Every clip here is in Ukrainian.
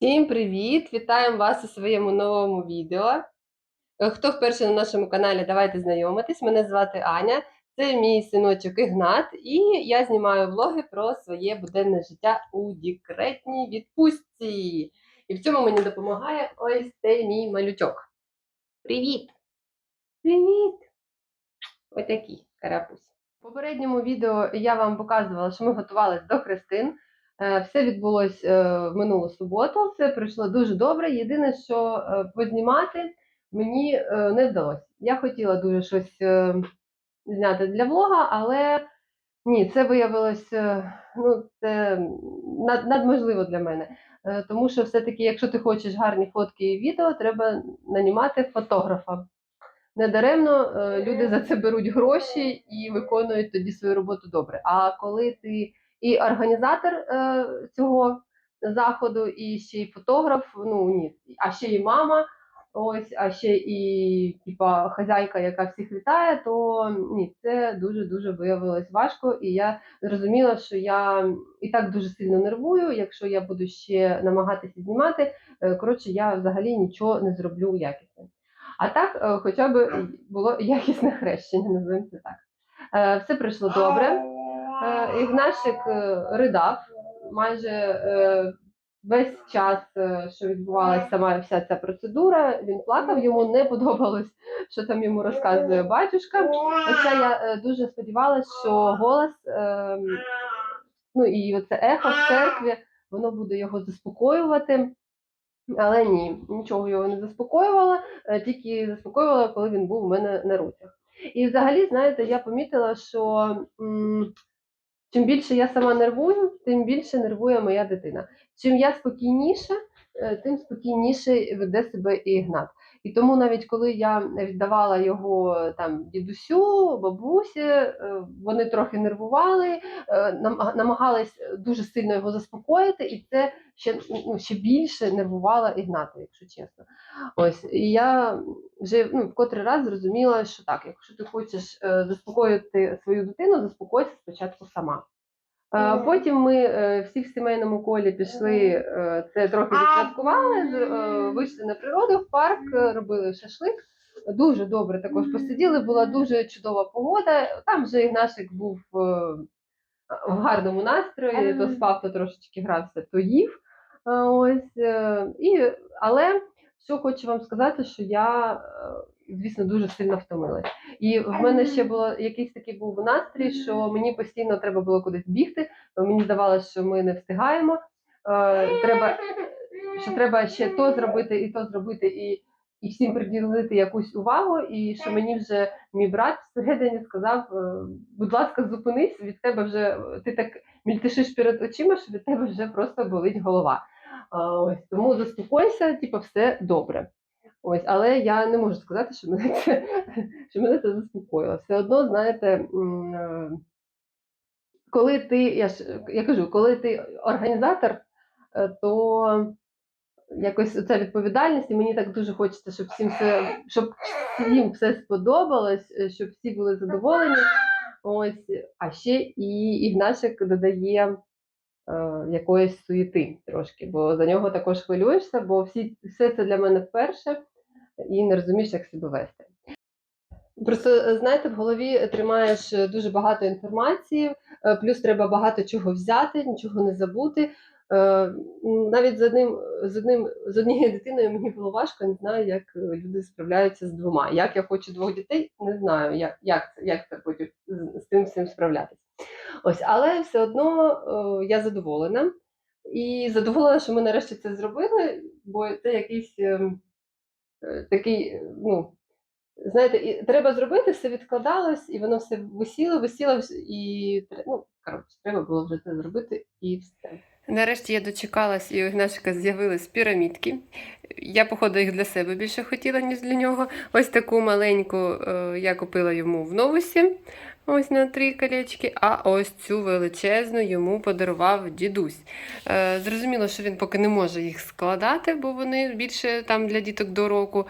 Всім привіт! Вітаємо вас у своєму новому відео. Е, Хто вперше на нашому каналі, давайте знайомитись. Мене звати Аня, це мій синочок Ігнат, і я знімаю влоги про своє буденне життя у декретній відпустці. І в цьому мені допомагає ось цей мій малючок. Привіт! Привіт! Отакий карапусь. В попередньому відео я вам показувала, що ми готувалися до хрестин. Е, Все відбулось е, минулу суботу, все пройшло дуже добре. Єдине, що е, познімати мені не вдалося. Я хотіла дуже щось зняти для влога, але ні, це виявилось ну, це надможливо для мене. Тому що все-таки, якщо ти хочеш гарні фотки і відео, треба нанімати фотографа. Недаремно люди за це беруть гроші і виконують тоді свою роботу добре. А коли ти і організатор е, цього заходу, і ще й фотограф, ну ні, а ще й мама, ось, а ще і типа хазяйка, яка всіх вітає, то ні, це дуже дуже виявилось важко. І я зрозуміла, що я і так дуже сильно нервую. Якщо я буду ще намагатися знімати, е, коротше, я взагалі нічого не зроблю якісно. А так, е, хоча б було якісне хрещення, називаємо це так. Е, Все пройшло добре. Е, Ігнашик е, ридав майже е, весь час, що відбувалася сама вся ця процедура. Він плакав, йому не подобалось, що там йому розказує батюшка. Хоча я дуже сподівалася, що голос, е, ну і оце ехо в церкві, воно буде його заспокоювати. Але ні, нічого його не заспокоювало, тільки заспокоювало, коли він був у мене на руцях. І взагалі, знаєте, я помітила, що чим більше я сама нервую, тим більше нервує моя дитина. Чим я спокійніша, е, тим спокійніше веде себе і Ігнат. І тому навіть коли я віддавала його там дідусю, бабусі, е, вони трохи нервували, е, намагались дуже сильно його заспокоїти, і це ще, ну, ще більше нервувала Ігната, якщо чесно. Ось і я вже ну, в котрий раз зрозуміла, що так, якщо ти хочеш е, заспокоїти свою дитину, заспокойся спочатку сама. Потім ми е, всі в сімейному колі пішли, е, це трохи відсвяткували, е, вийшли на природу в парк, робили шашлик. Дуже добре також посиділи, була дуже чудова погода. Там вже Ігнашик був в гарному настрої, то спав, то трошечки грався, то їв. Ось, і, але що хочу вам сказати, що я, звісно, дуже сильно втомилась. І в мене ще було якийсь такий був настрій, що мені постійно треба було кудись бігти. Мені здавалося, що ми не встигаємо. Е, Треба, що треба ще то зробити і то зробити, і, і всім приділити якусь увагу. І що мені вже мій брат всередині сказав: е, будь ласка, зупинись, від тебе вже ти так мільтишиш перед очима, що від тебе вже просто болить голова. Ось тому заспокойся, типу, все добре. Ось, але я не можу сказати, що мене це, що мене це заспокоїло. Все одно, знаєте, е, коли ти, я ж я кажу, коли ти організатор, е, то якось ця відповідальність, і мені так дуже хочеться, щоб всім все, щоб всім все сподобалось, е, щоб всі були задоволені. Ось, а ще і Ігнашик додає якоїсь суєти трошки, бо за нього також хвилюєшся, бо всі, все це для мене вперше і не розумієш, як себе вести. Просто е, знаєте, в голові тримаєш е, дуже багато інформації, е, плюс треба багато чого взяти, нічого не забути. Навіть з одним з одним з однією дитиною мені було важко, не знаю, як люди справляються з двома. Як я хочу двох дітей, не знаю, як, як, це, як потім з, з тим всім справлятися. Ось, але все одно я задоволена. І задоволена, що ми нарешті це зробили, бо це якийсь ем, такий, е, ну, знаєте, і треба зробити, все відкладалось, і воно все висіло, висіло, і ну, коротше, треба було вже це зробити і все. Нарешті я дочекалась, і у Ігнашика з'явились пірамідки. Я, походу, їх для себе більше хотіла, ніж для нього. Ось таку маленьку е, я купила йому в новусі. Ось на три колечки, а ось цю величезну йому подарував дідусь. Е, зрозуміло, що він поки не може їх складати, бо вони більше там для діток до року.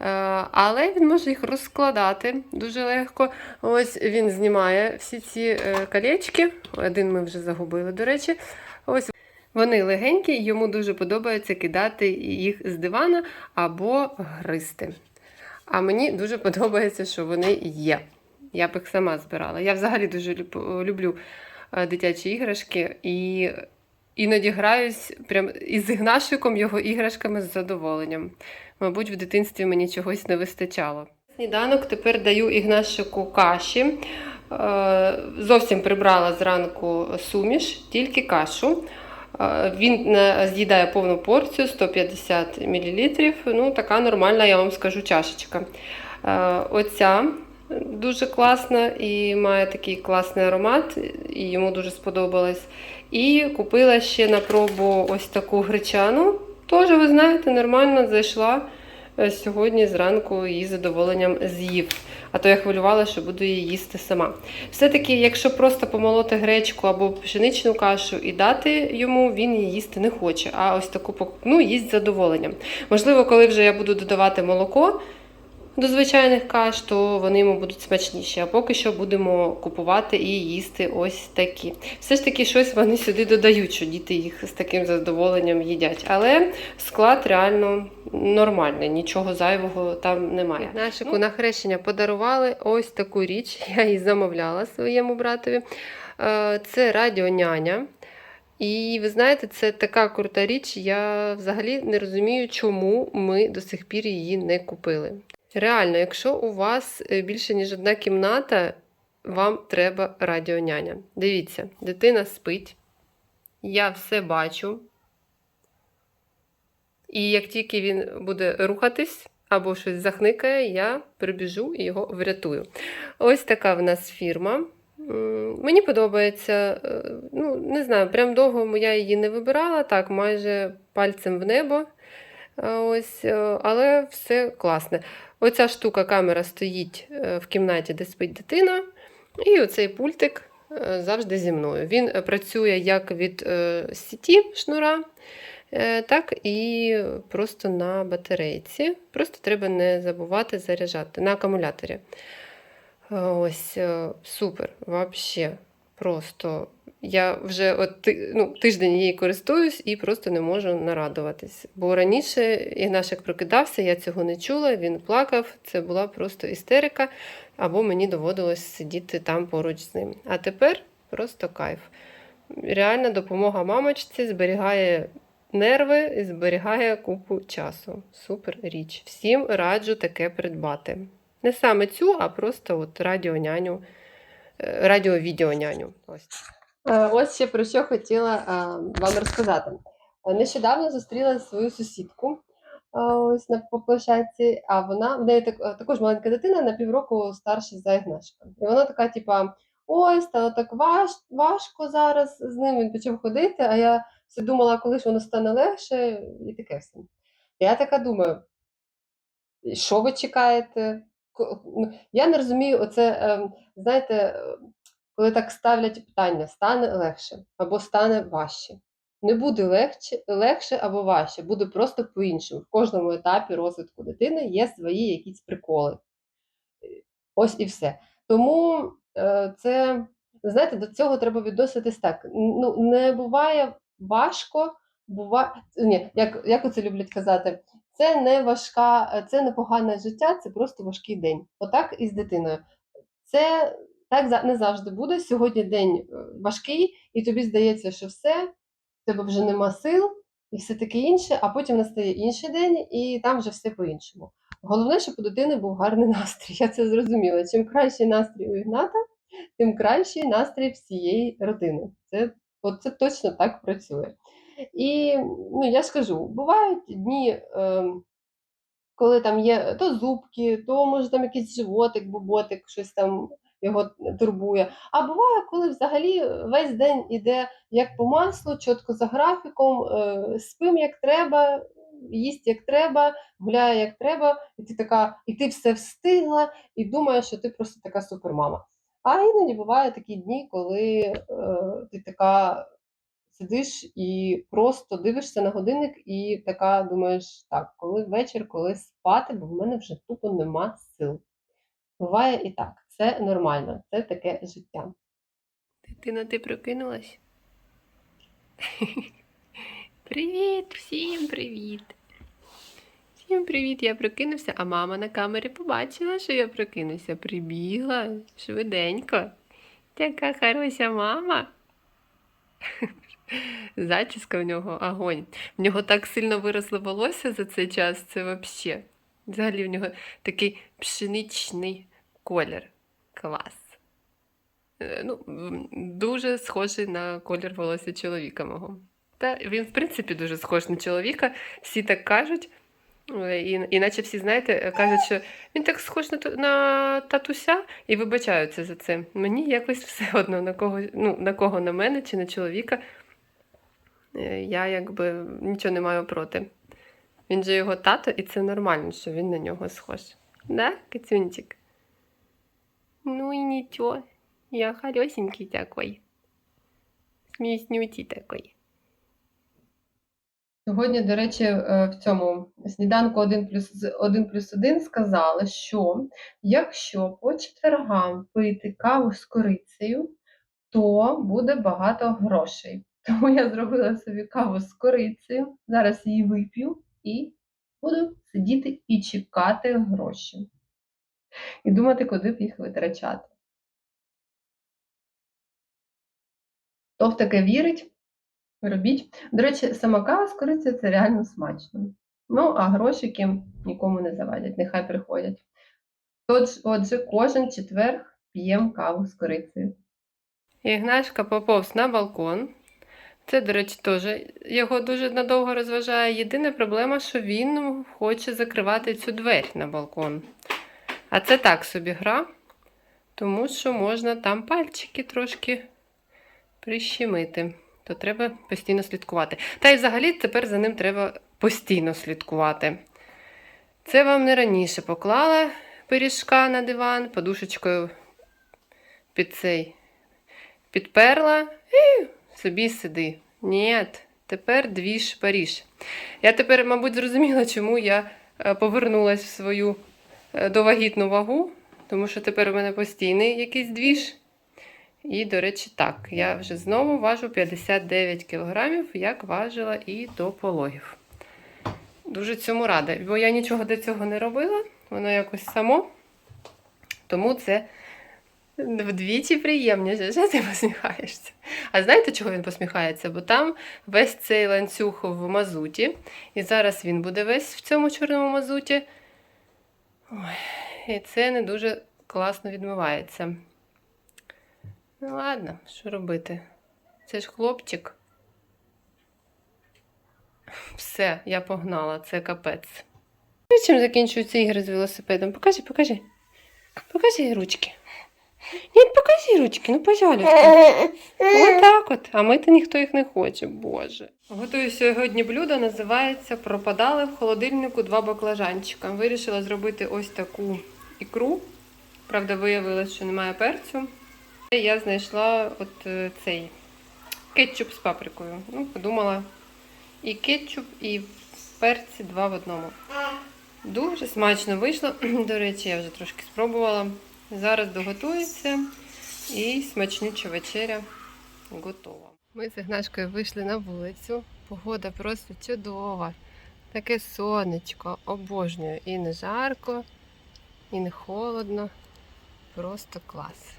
Е, Але він може їх розкладати дуже легко. Ось він знімає всі ці е, колечки. Один ми вже загубили, до речі. Ось Вони легенькі, йому дуже подобається кидати їх з дивана або гризти. А мені дуже подобається, що вони є. Я б їх сама збирала. Я взагалі дуже люблю е, дитячі іграшки і іноді граюсь прям із Ігнашиком його іграшками з задоволенням. Мабуть, в дитинстві мені чогось не вистачало. Сніданок тепер даю Ігнашику каші. Е, Зовсім прибрала зранку суміш, тільки кашу. Е, Він з'їдає повну порцію 150 мл. Ну, така нормальна, я вам скажу, чашечка. Оця дуже класна і має такий класний аромат, і йому дуже сподобалось. І купила ще на пробу ось таку гречану. Теж, ви знаєте, нормально зайшла. Е, Сьогодні зранку її задоволенням з'їв. А то я хвилювала, що буду її їсти сама. Все-таки, якщо просто помолоти гречку або пшеничну кашу і дати йому, він її їсти не хоче. А ось таку пок- ну, їсть задоволенням. Можливо, коли вже я буду додавати молоко до звичайних каш, то вони йому будуть смачніші. А поки що будемо купувати і їсти ось такі. Все ж таки, щось вони сюди додають, що діти їх з таким задоволенням їдять. Але склад реально нормальний, нічого зайвого там немає. Нашику на хрещення подарували ось таку річ. Я її замовляла своєму братові. Е, Це радіоняня. І ви знаєте, це така крута річ. Я взагалі не розумію, чому ми до сих пір її не купили. Реально, якщо у вас е, більше ніж одна кімната, вам треба радіоняня. Дивіться, дитина спить, я все бачу. І як тільки він буде рухатись або щось захникає, я прибіжу і його врятую. Ось така в нас фірма. Мені подобається, е, ну, не знаю, прям довго я її не вибирала, так, майже пальцем в небо. Е, Ось, але все класне. Оця штука, камера стоїть е, в кімнаті, де спить дитина, і оцей пультик е, завжди зі мною. Він е, працює як від сіті шнура, так і просто на батарейці. Просто треба не забувати заряджати на акумуляторі. Ось супер, взагалі. Просто я вже от, ну, тиждень її користуюсь і просто не можу нарадуватись. Бо раніше Ігнашик прокидався, я цього не чула, він плакав, це була просто істерика, або мені доводилось сидіти там поруч з ним. А тепер просто кайф. Реальна допомога мамочці зберігає нерви і зберігає купу часу. Супер річ. Всім раджу таке придбати. Не саме цю, а просто от радіоняню, е, радіо-відеоняню. Ось. Е, Ось ще про що хотіла е, вам розказати. Е, Нещодавно зустріла свою сусідку е, ось на площадці, а вона в неї так, е, також маленька дитина на півроку старша за Ігнашка. І вона така, типа, ой, стало так важ, важко зараз з ним. Він почав ходити, а я все думала, коли ж воно стане легше, і таке все. Я така думаю, що ви чекаєте? Я не розумію, оце, ем, знаєте, коли так ставлять питання, стане легше або стане важче. Не буде легче, легше або важче, буде просто по-іншому. В кожному етапі розвитку дитини є свої якісь приколи. Ось і все. Тому е, це, знаєте, до цього треба відноситись так. Ну, не буває важко, буває. Ні, як, як оце люблять казати, це не важка, е, це не погане життя, це просто важкий день. Отак і з дитиною. Це так не завжди буде. Сьогодні день е, важкий, і тобі здається, що все, в тебе вже нема сил і все таке інше, а потім настає інший день, і там вже все по-іншому. Головне, щоб у дитини був гарний настрій. Я це зрозуміла. Чим кращий настрій у Ігната, тим кращий настрій всієї родини. Це, от це точно так працює. І ну, я скажу, бувають дні, ем, коли там є то зубки, то може там якийсь животик, боботик, щось там його турбує. А буває, коли взагалі весь день іде як по маслу, чітко за графіком, е, спим як треба, їсть як треба, гуляє як треба, і ти така, і ти все встигла, і думаєш, що ти просто така супермама. А іноді бувають такі дні, коли е, ти така сидиш і просто дивишся на годинник, і така думаєш, так, коли вечір, коли спати, бо в мене вже тупо нема сил. Буває і так, це нормально, це таке життя. Дитина, ти прокинулась? Привіт, всім привіт. Всім привіт, я прокинувся, а мама на камері побачила, що я прокинувся. Прибігла швиденько. Така хороша мама. Зачіска в нього огонь. В нього так сильно виросло волосся за цей час, це взагалі. Взагалі в нього такий пшеничний колір. Клас. Е, Ну, дуже схожий на колір волосся чоловіка мого. Та він, в принципі, дуже схож на чоловіка. Всі так кажуть. Е, І, іначе всі, знаєте, е, кажуть, що він так схож на, на татуся і вибачаються за це. Мені якось все одно на кого, ну, на кого на мене чи на чоловіка. Я якби нічого не маю проти. Він же його тато, і це нормально, що він на нього схож. Да, Кацюнчик? Ну і нічого. Я хорошенький такой. Сміснютий такой. Сьогодні, до речі, е, в цьому сніданку 1 плюс 1 плюс 1 сказали, що якщо по четвергам пити каву з корицею, то буде багато грошей. Тому я зробила собі каву з корицею. Зараз її вип'ю і буду сидіти і чекати гроші. І думати, куди б їх витрачати. Хто в таке вірить, робіть. До речі, сама кава з корицею це реально смачно. Ну, а грошики нікому не завадять, нехай приходять. Тож, отже, кожен четверг п'ємо каву з корицею. Ігнашка поповз на балкон. Це, до речі, теж його дуже надовго розважає. Єдина проблема, що він хоче закривати цю двері на балкон. А це так собі гра, тому що можна там пальчики трошки прищемити. То треба постійно слідкувати. Та й взагалі тепер за ним треба постійно слідкувати. Це вам не раніше поклала пиріжка на диван, подушечкою під цей підперла і собі сиди. Ні, тепер двіж Паріж. Я тепер, мабуть, зрозуміла, чому я е, повернулася в свою довагітну вагу, тому що тепер у мене постійний якийсь двіж. І, до речі, так, я вже знову важу 59 кілограмів, як важила і до пологів. Дуже цьому рада, бо я нічого до цього не робила, воно якось само. Тому це вдвічі приємніше. Що ти посміхаєшся? А знаєте, чого він посміхається? Бо там весь цей ланцюг в мазуті, і зараз він буде весь в цьому чорному мазуті. Ой, і це не дуже класно відмивається. Ну ладно, що робити? Це ж хлопчик. Все, я погнала, це капець. Чим закінчуються ігри з велосипедом? Покажи, покажи. Покажи ручки. Ні, покажи ручки, ну пожалуйста. Отак от. А мити ніхто їх не хоче, боже. Готую сьогодні блюдо, називається Пропадали в холодильнику два баклажанчика. Вирішила зробити ось таку ікру. Правда, виявилось, що немає перцю. Я знайшла от е, цей кетчуп з паприкою. Ну, подумала, і кетчуп, і перці два в одному. Дуже смачно вийшло. До речі, я вже трошки спробувала. Зараз доготується і смачнюча вечеря готова. Ми з Ігнашкою вийшли на вулицю. Погода просто чудова. Таке сонечко, обожнюю. І не жарко, і не холодно. Просто клас.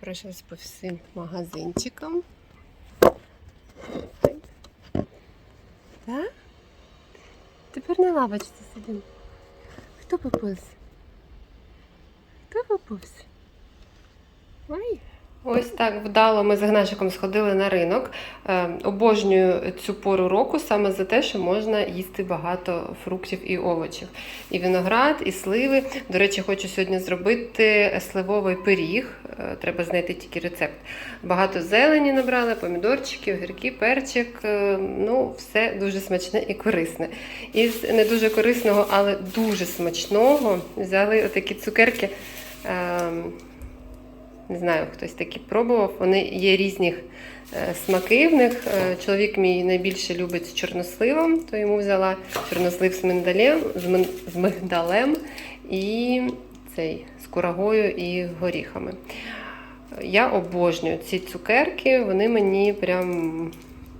Пройшлась по всім магазинчикам. Так? Тепер на лавочці сидимо. Хто поповз? Хто поповз? Ой. Ось так вдало ми з Гнашиком сходили на ринок. Е, обожнюю цю пору року саме за те, що можна їсти багато фруктів і овочів. І виноград, і сливи. До речі, хочу сьогодні зробити сливовий пиріг. Е, треба знайти тільки рецепт. Багато зелені набрали, помідорчики, огірки, перчик. Е, Ну, все дуже смачне і корисне. Із не дуже корисного, але дуже смачного взяли отакі цукерки. Не знаю, хтось такі пробував. Вони є різних е, смаки в них. Е, Чоловік мій найбільше любить з чорносливом, то йому взяла чорнослив з миндалем, з, мин- мигдалем і цей з курагою і горіхами. Я обожнюю ці цукерки, вони мені прям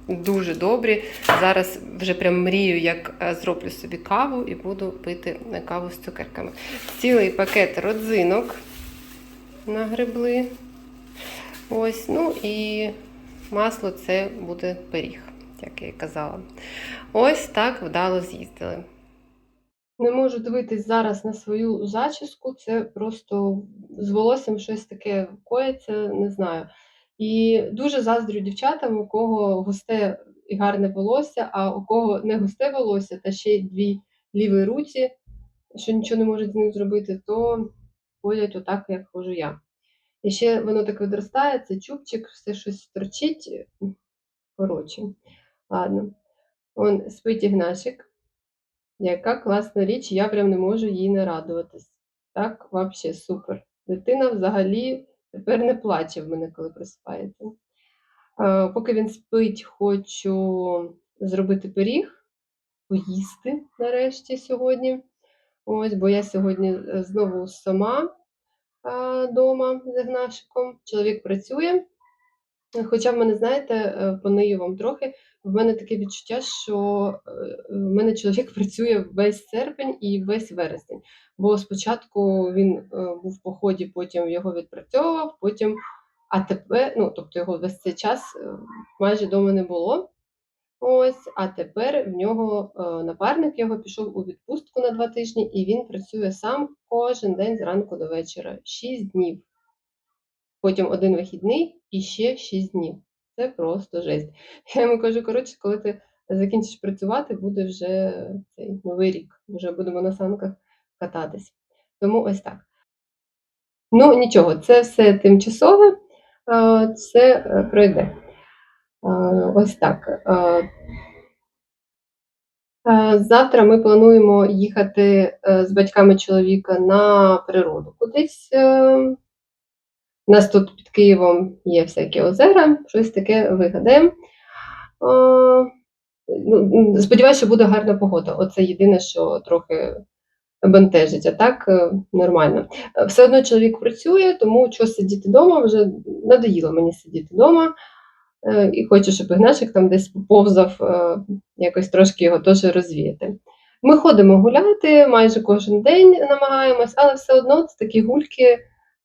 дуже добрі. Зараз вже прям мрію, як е, зроблю собі каву і буду пити каву з цукерками. Цілий пакет родзинок нагребли. Ось, ну і масло це буде пиріг, як я і казала. Ось так вдало з'їздили. Не можу дивитись зараз на свою зачіску, це просто з волоссям щось таке коїться, не знаю. І дуже заздрю дівчатам, у кого густе і гарне волосся, а у кого не густе волосся, та ще й дві ліві руці, що нічого не можуть з ним зробити, то ходять отак, як ходжу я. І ще воно так відростає, це чубчик, все щось торчить. Коротше, ладно. Он спить Ігнашик. Яка класна річ, я прям не можу їй не радуватись. Так, взагалі супер. Дитина взагалі тепер не плаче в мене, коли просипається. Поки він спить, хочу зробити пиріг, поїсти нарешті сьогодні. Ось, бо я сьогодні е, знову сама вдома з Ігнашиком. Чоловік працює. Хоча в мене, знаєте, е, понию вам трохи, в мене таке відчуття, що е, в мене чоловік працює весь серпень і весь вересень. Бо спочатку він був в поході, потім його відпрацьовував, потім, а тепер, ну тобто його весь цей час майже вдома не було. Ось, а тепер в нього е, напарник його пішов у відпустку на два тижні, і він працює сам кожен день зранку до вечора, 6 днів. Потім один вихідний і ще 6 днів. Це просто жесть. Я йому кажу, коротше, коли ти закінчиш працювати, буде вже цей новий рік. Вже будемо на санках кататись. Тому ось так. Ну, нічого, це все тимчасове, е, це е, пройде. Е, Ось так. Е, е, Завтра ми плануємо їхати е, з батьками чоловіка на природу кудись. е, У нас тут під Києвом є всякі озера, щось таке вигадаємо. Е, ну, Сподіваюся, що буде гарна погода. Оце єдине, що трохи бентежить, а так е, нормально. Е, Все одно чоловік працює, тому що сидіти вдома вже надоїло мені сидіти вдома. Е, І хочу, щоб Ігнашик там десь поповзав, е, якось трошки його теж розвіяти. Ми ходимо гуляти майже кожен день намагаємось, але все одно це такі гульки.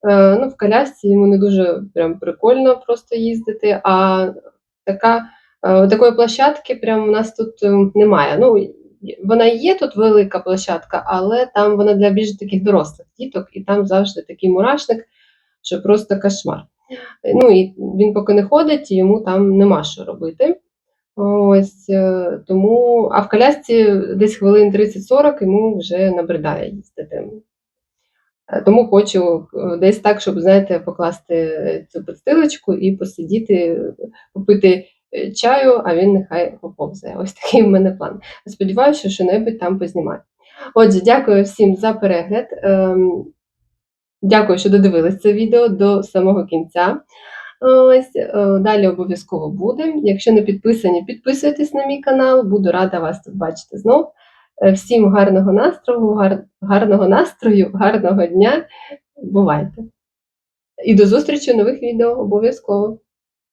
Е, Ну, в колясці йому не дуже прям прикольно просто їздити, а така, такої площадки прям у нас тут е, немає. Ну, вона є тут велика площадка, але там вона для більш таких дорослих діток, і там завжди такий мурашник, що просто кошмар. Ну і він поки не ходить, йому там нема що робити. Ось е, тому, а в колясці десь хвилин 30-40 йому вже набридає їздити. Е, Тому хочу е, десь так, щоб, знаєте, покласти цю підстилочку і посидіти, попити чаю, а він нехай поповзає. Ось такий в мене план. Сподіваюся, що що-небудь там познімаю. Отже, дякую всім за перегляд. Дякую, що додивились це відео до самого кінця. Ось е, далі обов'язково буде. Якщо не підписані, підписуйтесь на мій канал, буду рада вас тут бачити знов. Е, Всім гарного настрою, гар... гарного настрою, гарного дня. Бувайте! І до зустрічі в нових відео обов'язково!